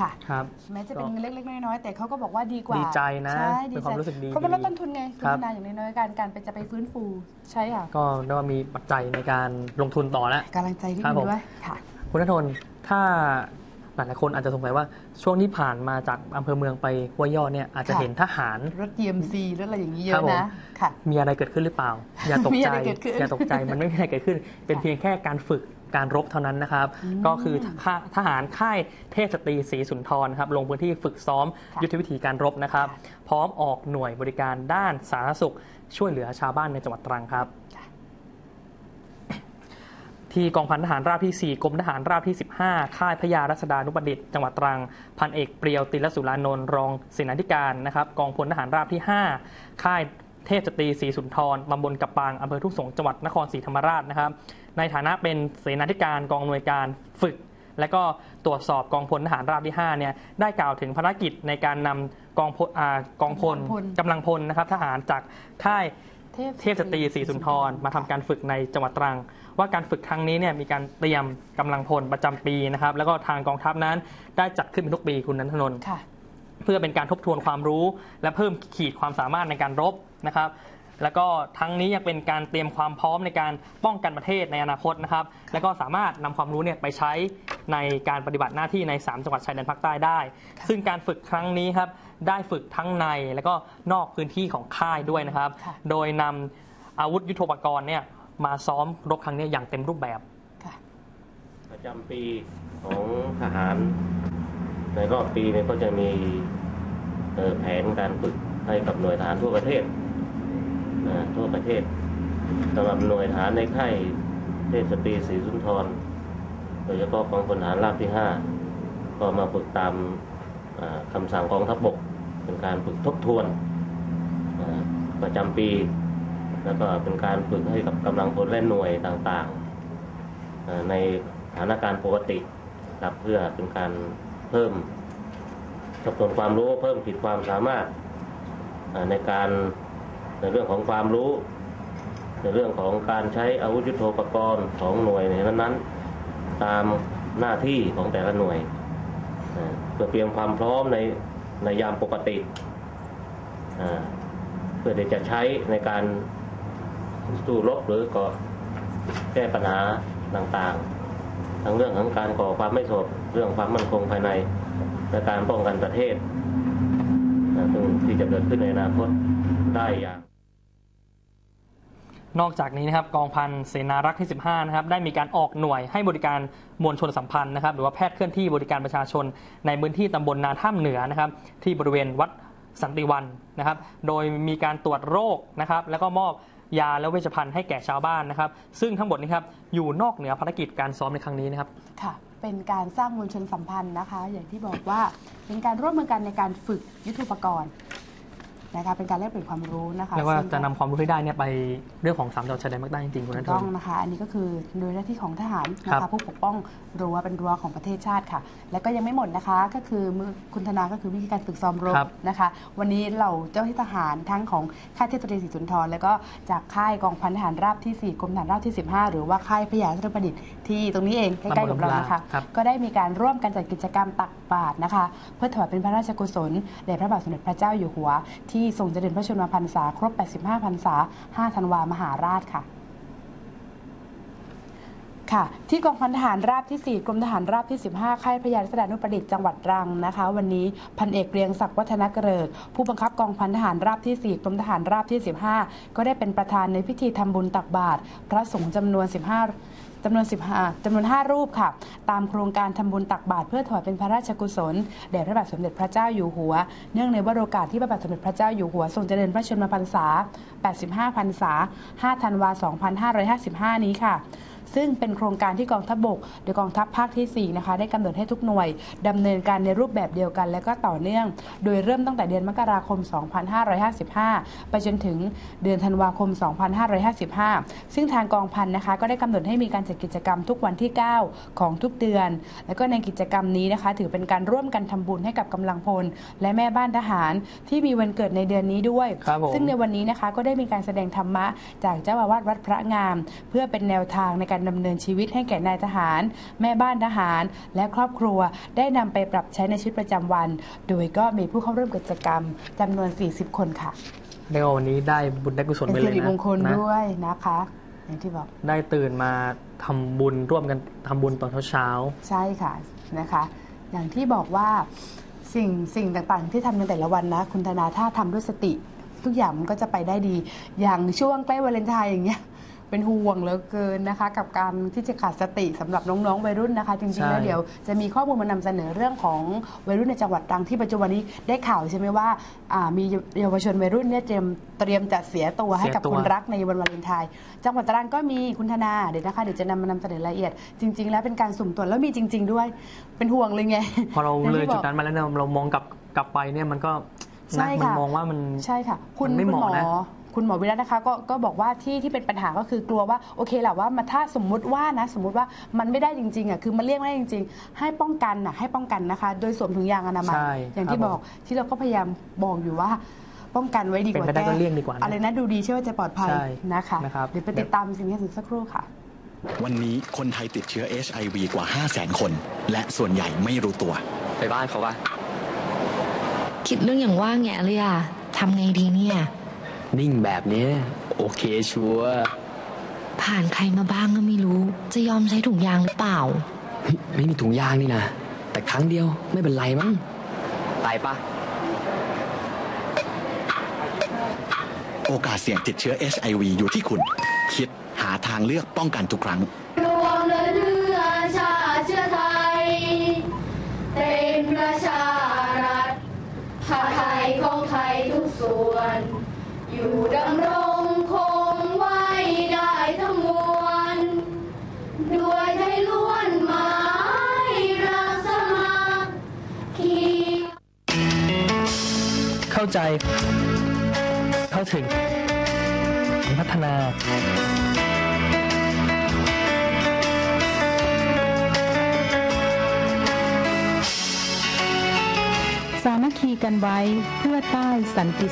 ค่ะครับแม้จะเป็นเงินเล็กๆน้อยๆแต่เขาก็บอกว่าดีกว่าดีใจนะใช่เป็นดีความใจรู้สึกดี เพราะมันลดต้นทุนไงคุณครับธนาอย่างน้อยๆการการเป็นจะไปฟื้นฟูใช่ค่ะก็เรียกว่ามีปัจจัยในการลงทุนต่อแล้ว กำลังใจที่ครับดีผม ด้วยค่ะ คุณณทนถ้า หลายๆคนอาจจะสงสัยว่าช่วงที่ผ่านมาจากอำเภอเมืองไปห้วยยอดเนี่ยอาจจะค่ะเห็นทหารรถ GMC รถอะไรอย่างนี้เยครัอะบผมนะค่ะ มีอะไรเกิดขึ้นหรือเปล่า อย่าตกมีใจอะไรเกิดขึ้นอย่าตกใจมันไม่มีอะไรเกิดขึ้น เป็นเพียงแค่การฝึกการรบเท่านั้นนะครับอืมก็คือค่าทหารค่ายเทพสตรีศรีสุนทรครับลงพื้นที่ฝึกซ้อมค่ะยุทธวิธีการรบนะครับ พร้อมออกหน่วยบริการด้านสาธารณสุขช่วยเหลือชาวบ้านในจังหวัดตรังครับ ที่กองพันทหารราบที่ 4 กรมทหารราบที่ 15 ค่ายพระยารัศดานุประดิษฐ์จังหวัดตรัง พันเอกเปรียวติลสุรานนท์รองเสนาธิการนะครับ กองพลทหารราบที่ 5 ค่ายเทพสตรีศรีสุนทรตำบลกับปางอำเภอทุ่งสงศ์จังหวัดนครศรีธรรมราชนะครับ ในฐานะเป็นเสนาธิการกองอำนวยการฝึก และก็ตรวจสอบกองพลทหารราบที่5เนี่ยได้กล่าวถึงภารกิจในการนำกองพลอ่ากองพลกองพลกำลังพลนะครับทหารจากค่าย เทพสตรีศรีสุนทรมาทำการฝึกในจังหวัดตรัง ว่าการฝึกครั้งนี้เนี่ยมีการเตรียมกำลังพลประจำปีนะครับ แล้วก็ทางกองทัพนั้นได้จัดขึ้นเป็นทุกปีคุณนันทนนท์ค่ะเพื่อเป็นการทบทวนความรู้ และเพิ่มขีดความสามารถในการรบนะครับ แล้วก็ทั้งนี้ยังเป็นการเตรียมความพร้อมในการป้องกันประเทศในอนาคตนะครับ แล้วก็สามารถนำความรู้เนี่ยไปใช้ในการปฏิบัติหน้าที่ใน 3 จังหวัดชายแดนภาคใต้ได้ค่ะซึ่งการฝึกครั้งนี้ครับได้ฝึกทั้งในและก็นอกพื้นที่ของค่ายด้วยนะครับค่ะโดยนำอาวุธยุทโธปกรณ์เนี่ยมาซ้อมรบครั้งนี้อย่างเต็มรูปแบบค่ะประจำปีของทหารในรอบปีเนี่ยก็จะมีเอ่อแผนการฝึกให้กับหน่วยทหารทั่วประเทศนะ ทั่วประเทศสำหรับหน่วยทหารในค่ายเทพสตรีศรีสุนทร โดยเฉพาะกองพลทหารราบที่ห้าก็มาฝึกตามคำสั่งกองทัพบก เป็นการฝึกทบทวนประจำปี แล้วก็เป็นการฝึกให้กับกำลังพลและหน่วยต่างๆ ในสถานการณ์ปกติครับเพื่อเป็นการเพิ่มทบทวนความรู้เพิ่มขีดความสามารถในการ ในเรื่องของความรู้ ในเรื่องของการใช้อาวุธยุโทโธปกรณ์ของหน่วยในนั้นๆตามหน้าที่ของแต่ละหน่วยเพื่อเตรียมความพร้อมในในยามปกติเพื่อที่จะใช้ในการสู้รบหรือก่อแก้ปัญหาต่างๆ ทั้งเรื่องของการก่อความไม่สงบเรื่องความมั่นคงภายในและการป้องกันประเทศซึ่งที่จะเกิดขึ้นในอนาคตได้อย่าง นอกจากนี้นะครับกองพันเสนารักษ์ที่ 15 นะครับได้มีการออกหน่วยให้บริการมวลชนสัมพันธ์นะครับหรือว่าแพทย์เคลื่อนที่บริการประชาชน ในพื้นที่ตำบลนาท่ามเหนือนะครับที่บริเวณวัดสันติวันนะครับ โดยมีการตรวจโรคนะครับแล้วก็มอบยาและเวชภัณฑ์ให้แก่ชาวบ้านนะครับ ซึ่งทั้งหมดนี้ครับอยู่นอกเหนือภารกิจการซ้อมในครั้งนี้นะครับค่ะเป็นการสร้างมวลชนสัมพันธ์นะคะ อย่างที่บอกว่าเป็นการร่วมมือกันในการฝึกยุทธปกรณ์ นะคะเป็นการแลกเปลี่ยนความรู้นะคะเรียกว่าซึ่งจะนำความรู้ที่ได้เนี่ยไปเรื่องของสามจังหวัดชายแดนภาคใต้จริงๆคุณถูนักทต้องนนะคะ อันนี้ก็คือโดยหน้าที่ของทหารนะครัคะบ ผู้ปกป้องรั้วเป็นรั้วของประเทศชาติค่ะ และก็ยังไม่หมดนะคะ ก็คือมือคุณธนาก็คือวิธีการฝึกซ้อมรบครับนะคะ วันนี้เราเจ้าหน้าที่ทหารทั้งของค่ายเทพตรีศรีสุนทร แล้วก็จากค่ายกองพันทหารราบที่ 4กรมทหารราบที่ 15 หรือว่าค่ายพระยาสุรประดิษฐ์ที่ตรงนี้เองใกล้ๆกับเรานะคะ ครับ ก็ได้มีการร่วมกันจัดกิจกรรมตักบาตรนะคะ เพื่อถวายเป็นพระราชกุศลแด่พระบาทสมเด็จพระเจ้าอยู่หัว ที่ทรงเจริญพระชนมพรรษาครบ 85 พรรษา 5 ธันวามหาราชค่ะค่ะที่กองพันทหารราบที่ 4 กรมทหารราบที่ 15 ค่ายพยารัศดานุประดิษฐ์จังหวัดตรังนะคะ วันนี้พันเอกเกรียงศักดิ์วัฒนเกริก ผู้บังคับกองพันทหารราบที่ 4 กรมทหารราบที่ 15 ก็ได้เป็นประธานในพิธีทำบุญตักบาตรพระสงฆ์จำนวน 15 จำนวน15จำนวน 5 รูปค่ะ ตามโครงการทำบุญตักบาตรเพื่อถวายเป็นพระราชกุศลแด่พระบาทสมเด็จพระเจ้าอยู่หัว เนื่องในวโรกาสที่พระบาทสมเด็จพระเจ้าอยู่หัวทรงเจริญพระชนมพรรษา 85 พรรษา 5 ธันวา 2555 นี้ค่ะ ซึ่งเป็นโครงการที่กองทัพบกโดยกองทัพภาคที่ 4 นะคะ ได้กำหนดให้ทุกหน่วยดำเนินการในรูปแบบเดียวกัน และก็ต่อเนื่อง โดยเริ่มตั้งแต่เดือนมกราคม 2555 ไปจนถึงเดือนธันวาคม 2555 ซึ่งทางกองพันนะคะ ก็ได้กำหนดให้มีการจัดกิจกรรมทุกวันที่ 9 ของทุกเดือน แล้วก็ในกิจกรรมนี้นะคะ ถือเป็นการร่วมกันทำบุญให้กับกำลังพล และแม่บ้านทหารที่มีวันเกิดในเดือนนี้ด้วยครับผมซึ่งในวันนี้นะคะก็ได้มีการแสดงธรรมะจากเจ้าอาวาสวัดพระงาม เพื่อเป็นแนวทางในการดำเนินชีวิตให้แก่นายทหาร แม่บ้านทหาร และครอบครัวได้นำไปปรับใช้ในชีวิตประจำวัน โดยก็มีผู้เข้าร่วมกิจกรรมจำนวน 40 คนค่ะเรียกว่าวันนี้ได้บุญได้กุศลเป็นไปสิเลยรินะมงคลนะด้วยนะคะอย่างที่บอกได้ตื่นมาทำบุญร่วมกันทำบุญตอนเช้าใช่ค่ะนะคะ อย่างที่บอกว่าสิ่งสิ่งต่างๆ ที่ทำในแต่ละวันนะ คุณธนาถ้าทำด้วยสติ ทุกอย่างมันก็จะไปได้ดี อย่างช่วงใกล้วาเลนไทน์อย่างเงี้ย เป็นห่วงเหลือเกินนะคะ กับการที่จะขาดสติสำหรับน้องๆวัยรุ่นนะคะ จริงๆแล้วใช่เดี๋ยวจะมีข้อมูลมานำเสนอเรื่องของวัยรุ่นในจังหวัดตรังที่ปัจจุบันนี้ได้ข่าวใช่ไหมว่าอ่ามีเยาวชนวัยรุ่นเนี่ยเตรียมเตรียมจะเสียตัวให้กับเสียตัว คนรักในวันวาเลนไทน์จังหวัดตรังก็มีคุณธนาเดี๋ยวนะคะเดี๋ยวจะนำมานำเสนอรายละเอียด จริง ๆ แล้วเป็นการสุ่มตรวจแล้วมีจริง ๆ ด้วย เป็นห่วงเลยไงพอเราย่งเลยที่บจุอดก นั้นมาแล้วเนี่ยเรามองกลับกลับไปเนี่ยมันก็ใช่นะมัค่ะ มองว่ามัน ใช่ค่ะ คุณมันไม่คุณหมอเหมาะนะ คุณหมอวิรัตนะคะก็ก็บอกว่าที่ที่เป็นปัญหาก็คือกลัวว่าโอเคแหละว่ามาถ้าสมมุติว่านะสมมุติว่ามันไม่ได้จริงๆอะคือมันเลี่ยงไม่ได้จริง ๆ ให้ป้องกันนะให้ป้องกันนะคะ โดยสวมถุงยางอนามัยใช่อย่างที่ครับบอกที่เราก็พยายามบอกอยู่ว่า ป้องกันไว้ดีกว่าเป็นไปได้ก็เลี่ยงดีกว่านะอะไรนะดูดีเชื่อว่าจะปลอดภัยใช่นะคะนะครับ เดี๋ยวไปติดตามสิ่งนี้สักครู่ค่ะ วันนี้คนไทยติดเชื้อ HIV กว่า 5 0 0 0 0 0 คน และส่วนใหญ่ไม่รู้ตัว ไปบ้านเขาปะคิดเรื่องอย่างว่าแงเลยอะทำไงดีเนี่ย นิ่งแบบเนี้ยโอเคชัวร์ผ่านใครมาบ้างก็ไม่รู้ จะยอมใช้ถุงยางหรือเปล่าเฮ้ยไม่มีถุงยางนี่นะ แต่ครั้งเดียวไม่เป็นไรมั้งไปปะโอกาสเสี่ยงติดเชื้อ HIV อยู่ที่คุณ คิดหาทางเลือกป้องกันทุกครั้ง เข้าใจ เข้าถึง พัฒนาสามัคคีกันไว้เพื่อใต้สันติ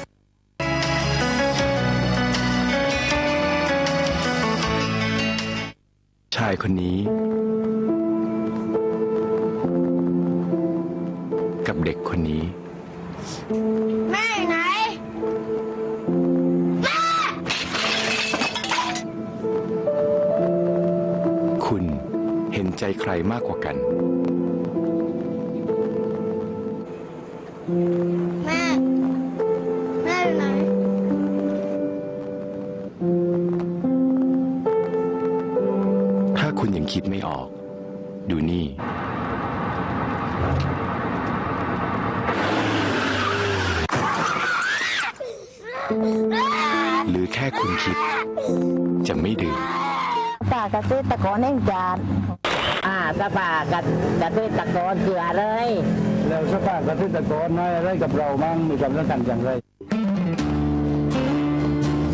ชายคนนี้ กับเด็กคนนี้ แม่อยู่ไหนคุณเห็นใจใครมากกว่ากัน แม่ แม่อยู่ไหน ถ้าคุณยังคิดไม่ออก ดูนี่ เกษตรกรแห่งจานอ่าสปากับเกษตรกรเกลือเลยแล้วสภาพเกษตรกรน้อยอะไรกับเรามั่งมีความสำคัญอย่างไร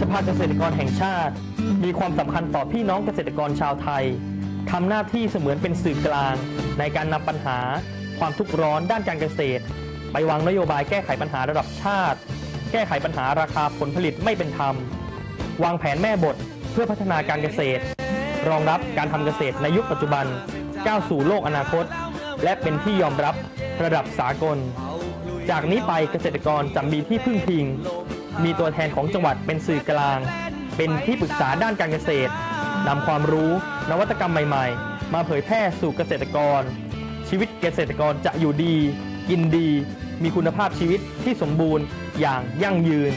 สภาเกษตรกรแห่งชาติ มีความสำคัญต่อพี่น้องเกษตรกรชาวไทยทำหน้าที่เสมือนเป็นสื่อกลาง ในการนำปัญหา ความทุกข์ร้อนด้านการเกษตร ไปวางนโยบายแก้ไขปัญหาระดับชาติ แก้ไขปัญหาราคาผลผลิตไม่เป็นธรรม วางแผนแม่บทเพื่อพัฒนาการเกษตร รองรับการทำเกษตรในยุคปัจจุบันก้าวสู่โลกอนาคต และเป็นที่ยอมรับระดับสากล จากนี้ไปเกษตรกรจะมีที่พึ่งพิง มีตัวแทนของจังหวัดเป็นสื่อกลาง เป็นที่ปรึกษาด้านการเกษตรนำความรู้นวัตกรรมใหม่ ๆ มาเผยแพร่สู่เกษตรกร ชีวิตเกษตรกรจะอยู่ดี กินดี มีคุณภาพชีวิตที่สมบูรณ์อย่างยั่งยืน